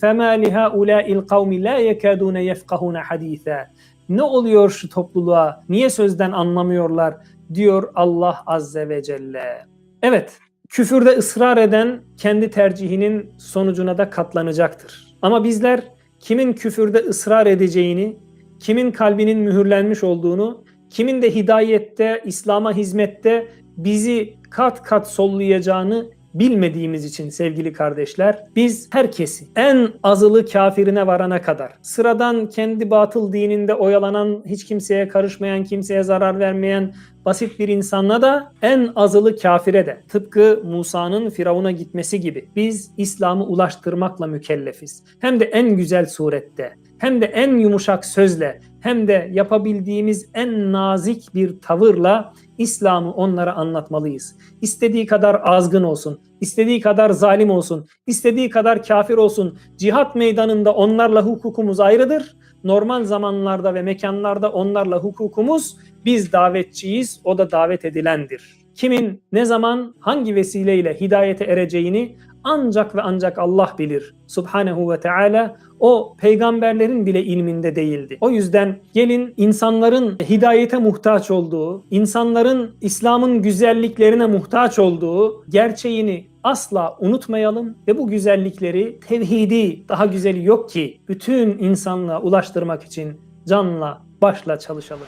فَمَا لِهَا الْقَوْمِ لَا يَكَادُونَ يَفْقَهُونَ حَد۪يثًا Ne oluyor şu topluluğa? Niye sözden anlamıyorlar? diyor Allah Azze ve Celle. Evet, küfürde ısrar eden kendi tercihinin sonucuna da katlanacaktır. Ama bizler kimin küfürde ısrar edeceğini, kimin kalbinin mühürlenmiş olduğunu, kimin de hidayette, İslam'a hizmette bizi kat kat sollayacağını bilmediğimiz için sevgili kardeşler biz herkesi en azılı kafirine varana kadar sıradan kendi batıl dininde oyalanan hiç kimseye karışmayan kimseye zarar vermeyen basit bir insanla da en azılı kafire de tıpkı Musa'nın Firavun'a gitmesi gibi biz İslam'ı ulaştırmakla mükellefiz. Hem de en güzel surette hem de en yumuşak sözle hem de yapabildiğimiz en nazik bir tavırla İslam'ı onlara anlatmalıyız. İstediği kadar azgın olsun, istediği kadar zalim olsun, istediği kadar kafir olsun. Cihat meydanında onlarla hukukumuz ayrıdır. Normal zamanlarda ve mekanlarda onlarla hukukumuz biz davetçiyiz, o da davet edilendir. Kimin ne zaman hangi vesileyle hidayete ereceğini ancak ve ancak Allah bilir. Subhanehu ve Teala o peygamberlerin bile ilminde değildi. O yüzden gelin insanların hidayete muhtaç olduğu, insanların İslam'ın güzelliklerine muhtaç olduğu gerçeğini asla unutmayalım ve bu güzellikleri tevhidi daha güzeli yok ki bütün insanlığa ulaştırmak için canla başla çalışalım.